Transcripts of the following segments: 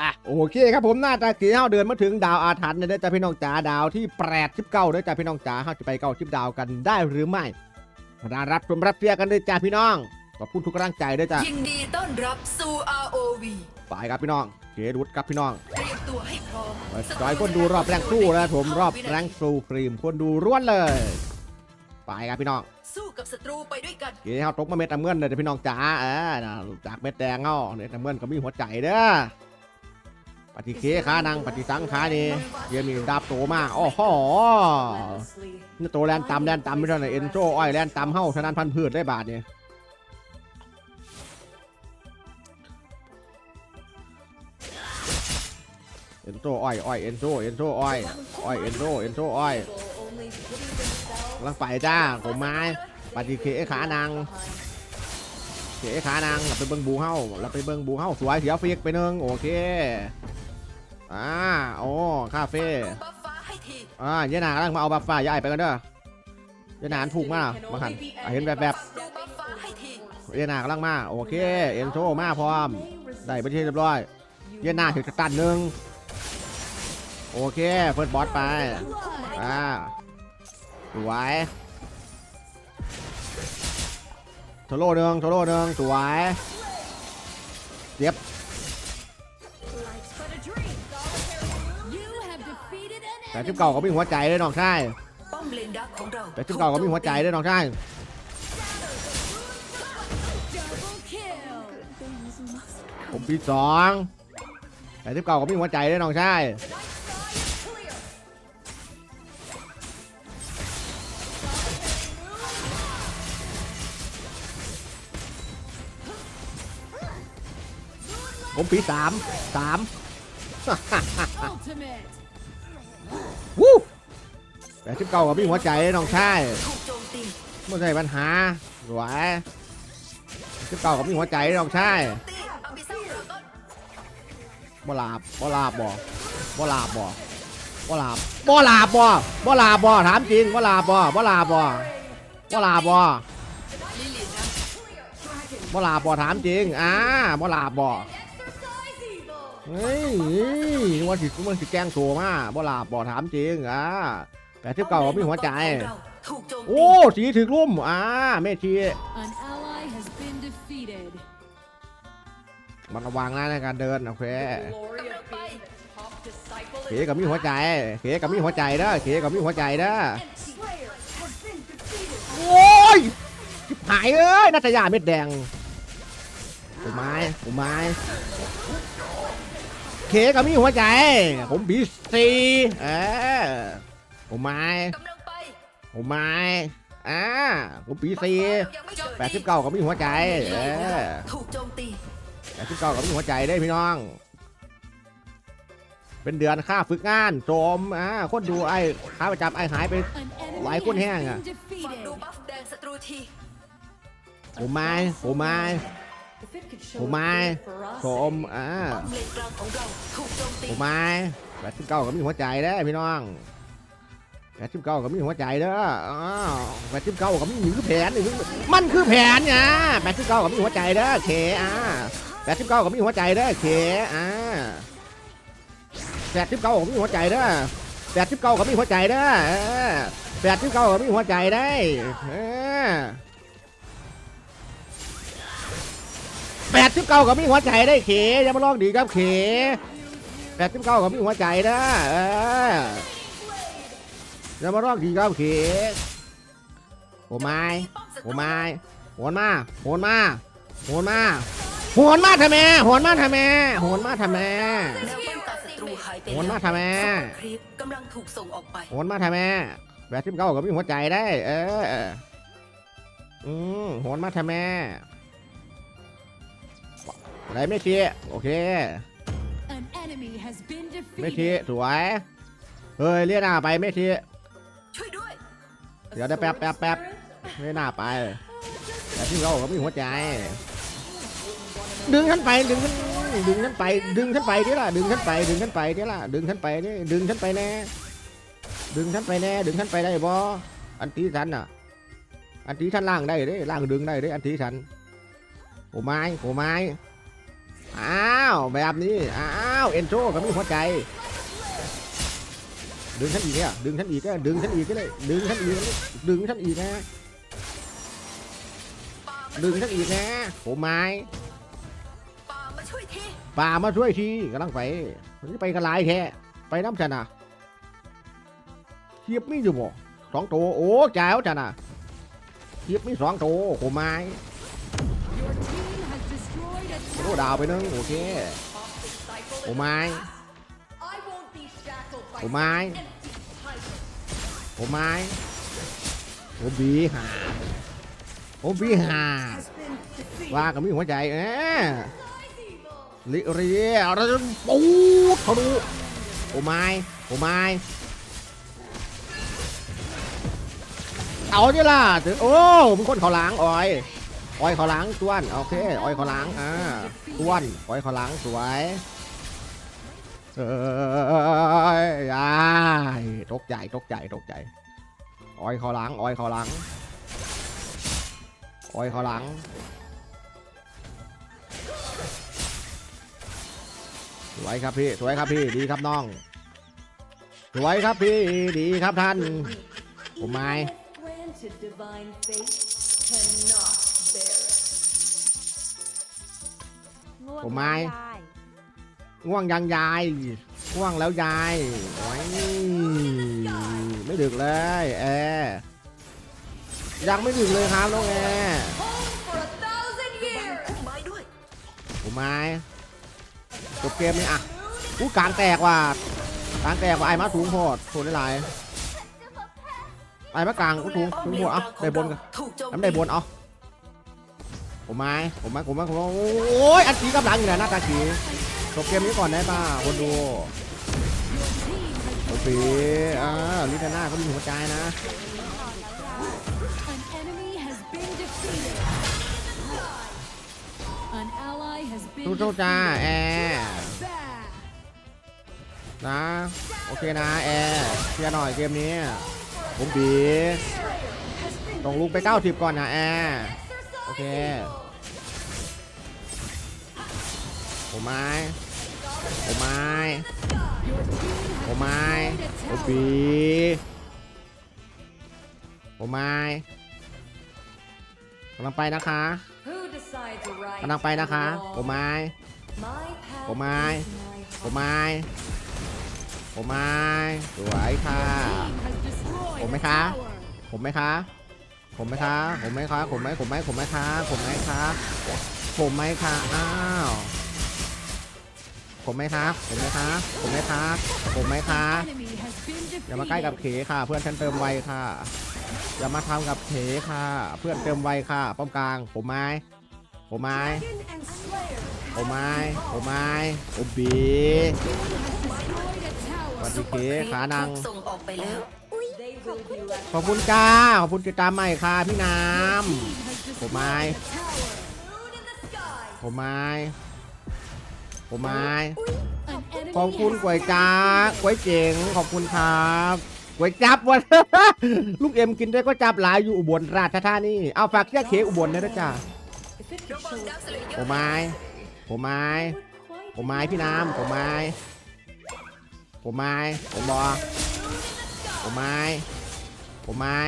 อะโอเคครับผมหน้าตาสีเฮาเดินมาถึงดาวอาถรรพ์เนี่ยเด้อจ้าพี่น้องจ๋าดาวที่แปดชิบเก้าเด้อจ้าพี่น้องจ๋าเฮาจะไปเก้าชิบดาวกันได้หรือไม่มารับชมรับเชียร์กันเด้อจ้าพี่น้องขอบคุณทุกกำลังใจเด้อจ้ายินดีต้อนรับสู่ ROV ไปครับพี่น้องเครุดครับพี่น้องเตรียมตัวให้พร้อมจอยคนดูรอบแรงสู้นะผมรอบแรงสู้ครีมคนดูร่วนเลย ไปครับพี่น้องสู้กับศัตรูไปด้วยกันเกี่ยวตกมาเม็ดน้ำเงินเลยเด้อพี่น้องจ๋าเออนะจากเม็ดแดงเงาเนี่ยน้ำเงินก็มีหัวใจเด้อ ปฏิเคขานังปฏิสังขานี่เยมีดาบโตมากโอ้โหนี่โตแลนตำแลนตำไม่ใช่ไหนเอ็นโซอ้อยแลนตำเฮ้าชนานพันพืชได้บาทเนี่ยเอ็นโซอ้อยอ้อยเอ็นโซเอ็นโซอ้อยอ้อยเอ็นโซเอ็นโซอ้อยลังไปจ้าผมไม้ปฏิเคขานังเคขานางเราไปเบิ้งบูเฮ้าเราไปเบิ้งบูเฮ้าสวยเสียฟิกไปนึงโอเค อ่าโอ้คาเฟ่อ่าเยนากำลังมาเอาบัฟฟ้าย้ายไปกันเด้อเยนานถูกมากมาหันเห็นแบบแบบดูบัฟฟ้าให้ทีเยนากำลังมาโอเคเอ็นโซมาพร้อมได้ไปที่เรียบร้อย เยนาถึงจะตันหนึ่งโอเคเฟิร์สบอสไปอ่าสวยโซโล่หนึ่งโซโล่หนึ่งสวยเจ็บ แต่ทิปเก่าก็มีหัวใจด้วยน้องชายป้อมเลนดักของเราแต่ทิปเก่าก็มีหัวใจด้วยน้องชายผมปีสองแต่ทิปเก่าก็มีหัวใจด้วยน้องชายผมปีสามสาม วู้แต่ทิปเก่าก็มีหัวใจน้องชายไม่ใช่ปัญหาสวยทิปเก่าก็มีหัวใจน้องชายบ่ลาบบ่ลาบบ่บ่ลาบบ่บ่ลาบบ่ลาบบ่บ่ลาบบ่ถามจริงบ่ลาบบ่บ่ลาบบ่บ่ลาบบ่บ่ลาบบ่ถามจริงอ่าบ่ลาบบ่ เฮ้ยนึกว่าสิมันสิแกล้งตัวมาบ่ลาบบ่ถามจริงอ่าแต่ทิปเก่าก็มีหัวใจของเราถูกโจมตีโอ้สีถึกลุ่มอ่าเมที An ally has been defeated. มันระวังนะในการเดินโอเคกำลังไปเขกับมีหัวใจเขกับมีหัวใจเด้อเขกับมีหัวใจเด้อโอ้ยชิบหายเอ้ยนัตยาเม็ดแดงผมไม้ผมไม้ เขกับมีหัวใจ ผมบีซีเออผมไม้ผมไม้อ่าผมบีซีแปดสิบเก้ากับมีหัวใจเออถูกโจมตีแปดสิบเก้ากับมีหัวใจได้พี่น้อง เป็นเดือนค่าฝึกงานโจมอ่าคนดูไอ้ค้าประจำไอ้หายไป An enemy Lại quân has hang à? been ฟัง defeated. ดูบัฟแดงศัตรูทีผมไม้ผมไม้ ผมไม้โจมอ่าผมไม้แปดสิบเก้ากับมีหัวใจได้อพี่น้องแปดสิบเก้ากับมีหัวใจเด้ออ้าวแปดสิบเก้ากับมีหรือแผนนี่มันคือแผนไงแปดสิบเก้ากับมีหัวใจเด้อเคอ่าแปดสิบเก้ากับมีหัวใจเด้อเคอ่าแปดสิบเก้ากับมีหัวใจเด้อแปดสิบเก้ากับมีหัวใจเด้อแปดสิบเก้ากับมีหัวใจได้ แปดสิบเก้ากับมีหัวใจได้เขอย่ามาลองดีครับเขแปดสิบเก้ากับมีหัวใจนะเอออย่ามาลองดีครับเขโอ้ไม้โอ้ไม้โหนมาโหนมาโหนมาโหนมาทำไมโหนมาทำไมโหนมาทำไมแนวป้อนศัตรูหายไปโหนมาทำไมซุปเปอร์ครีปกำลังถูกส่งออกไปโหนมาทำไมแปดสิบเก้ากับมีหัวใจได้ เอออืมโหนมาทำไม อะไรไม่เชียโอเค An enemy has been ไม่ที defeated. สวย เฮ้ยเรียกหน้าไปไม่ทีช่วยด้วยเดี๋ยวได้แป๊บแป๊บแป๊บไม่น่าไปแต่ที่เราก็มีหัวใจ ดึงฉันไปดึงฉันดึงฉันไป ดึงฉันไปที่ละดึงฉันไป ดึงฉันไปที่ละดึงฉันไปนี่ดึงฉันไปแน่ดึงฉันไปแน่ดึงฉันไปได้บ่อันตีฉันอะ อันตีฉันล่างได้เด้ล่างดึงได้เด้อันตีฉันโอ้ไม้โอ้ไม้ อ้าวแบบนี้อ้าวเอ็นโชก็มีหัวใจ ดึงฉันอีกเนี่ยดึงฉันอีกก็ดึงฉันอีกก็เลยดึงฉันอีกดึงฉันอีกนะดึงฉันอีกนะโอ้ไม้ปามาช่วยทีป่ามาช่วยทีกำลังไปมันจะไปกระไรแท้ไปน้ำฉันอะเทียบมีอยู่บ่สองตัวโอ้แจ๋วฉันอะเทียบมีสองตัวโอ้ไม้ โอ้ดาวไปนึงโอเคโอ้ไม้โอ้ไม้โอ้ไม้โอ้บีหาโอ้บีหาว่ากับมีหัวใจเอ๊ลิเรียเราจะปูดเขาดูโอ้ไม้โอ้ไม้เอาดิล่ะโอ้มึงคนเขาล้างอ้อย อ้อยขาล้างต้วนโอเคอ้อยขาล้างอ่าต้วนอ้อยขาล้างสวยเอ้ยอ้ายตกใจตกใจตกใจอ้อยขาล้างอ้อยขาล้างอ้อยขาล้างสวยครับพี่สวยครับพี่ดีครับน้องสวยครับพี่ดีครับท่านผมไม้ ผมไม้ง่วงยังยายง่วงแล้วยายโอ้ยไม่ดึกเลยแอร์ยังไม่ดึกเลยครับน้องแอร์ Home for a thousand ระวัง years. พุ่มไม้ด้วยผมไม้จบเกมนี้อะอู้กลางแตกว่ะกลางแตกว่ะไอ้มาสูงโพดโผล่ได้หลายไอ้มากลางกูสูงสูงโพดเอะได้บนกันถูกโจมน้ำได้บนเอา ผมไม้ผมไม้ผมไม้ผมไม้โอ้ยอันตีกำลังอยู่นะหน้าตาขีจบเกมนี้ก่อนได้ป่ะคนดูโอเคอ่าลิทาน่าเขามีหัวใจนะ An enemy has been defeated. An ally has been สู้จ้าแอร์นะโอเคนะแอร์เคลียร์หน่อยเกมนี้ผมบีต้องลุกไป90ก่อนนะแอร์ โอเคผมไม้ผมไม้ Your team ผม has ไม้ destroyed a ผม tower. บีผมไม้กำลังไปนะคะ Who decides right กำลังไปนะคะ and wrong? ผมไม้ My path ผมไม้ is my ผมไม้ผมไม้สวยค่ะ Team has destroyed Ủa, a mấy khá? tower. ผมไหมคะ ผมไหมคะผมไหมคะผมไหมผมไหมผมไหมคะผมไหมคะผมไหมคะอ้าวผมไหมคะผมไหมคะผมไหมคะผมไหมคะ Enemy has been อย่ามาใกล้กับเขค่ะ เพื่อนฉันเติมไวค่ะ อย่ามาทำกับเขค่ะ เพื่อนเติมไวค่ะ ป้อมกลาง ผมไม้ผมไม้ผมไม้ผมไม้ผมบีสวัสดีเขขานังส่งออกไปแล้ว ขอบคุณจ้า ขอบคุณติดตามใหม่ค่ะพี่น้ำผมไม้ผมไม้ผมไม้ ขอบคุณก๋วยจ้าก๋วยเจ๋ง ขอบคุณครับก๋วยจับวันลูกเอ็มกินได้ก็จับหลายอยู่อุบลราชธานีเอาฝากเชียร์เคอุบลด้วยนะจ้าผมไม้ผมไม้ผมไม้พี่น้ำผมไม้ผมไม้ผมบอผมไม้ ผมไม้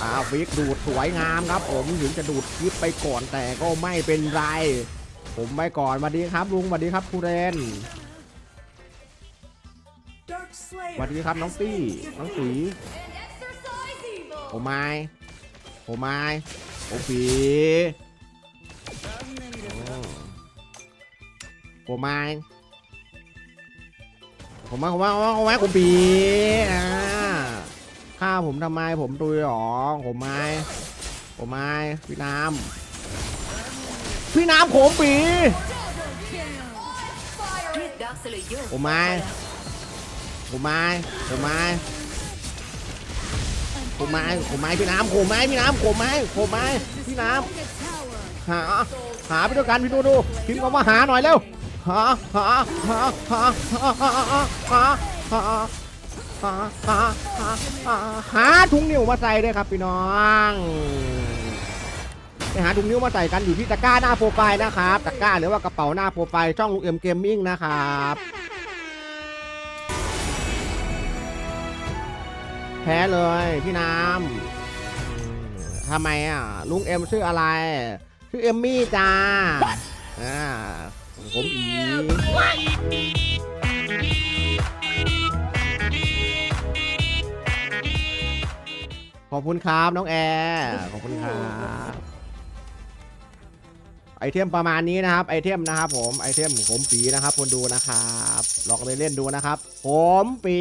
อ้าวฟิกดูดสวยงามครับ ผมถึงจะดูดคลิปไปก่อนแต่ก็ไม่เป็นไร ผมไปก่อนสวัสดีครับลุงสวัสดีครับครูเรนสวัสดีครับน้องตี้น้องสีผมไม้ผมไม้ผมผีผมไม้ผมไม้ผมไม้ผมไม้ผมไม้ผมผีอ่าฆ่า ผมทำไมผมตุยหรอผมไม้ผมไม้พี่น้ำพี่น้ำโขมปีผมไม้ผมไม้ผมไม้ผมไม้ผมไม้พี่น้ำโขมไม้พี่น้ำโขมไม้โขมไม้พี่น้ำหาหาไปด้วยกันพี่ดูดูพิมพ์คำว่าหาหน่อยเร็วหาหาหาหาหาหาหา หาหาหาหาหาถุงนิ้วมาใส่ด้วยครับพี่น้องใจหาถุงนิ้วมาใส่กันอยู่ที่ตะกร้าหน้าโปรไฟล์นะครับตะกร้าหรือว่ากระเป๋าหน้าโปรไฟล์ช่องลุงเอ็มเกมมิ่งนะครับแพ้เลยพี่น้ำทำไมอะลุงเอ็มชื่ออะไร ชื่อเอมมี่จ้าอ่าผมอี อบคุณครับน้องแอร์ขอบคุณครับไอเทมประมาณนี้นะครับไอเทมนะครับผมไอเทมผมปีนะครับคนดูนะครับลองไปเล่นดูนะครับ ผมปี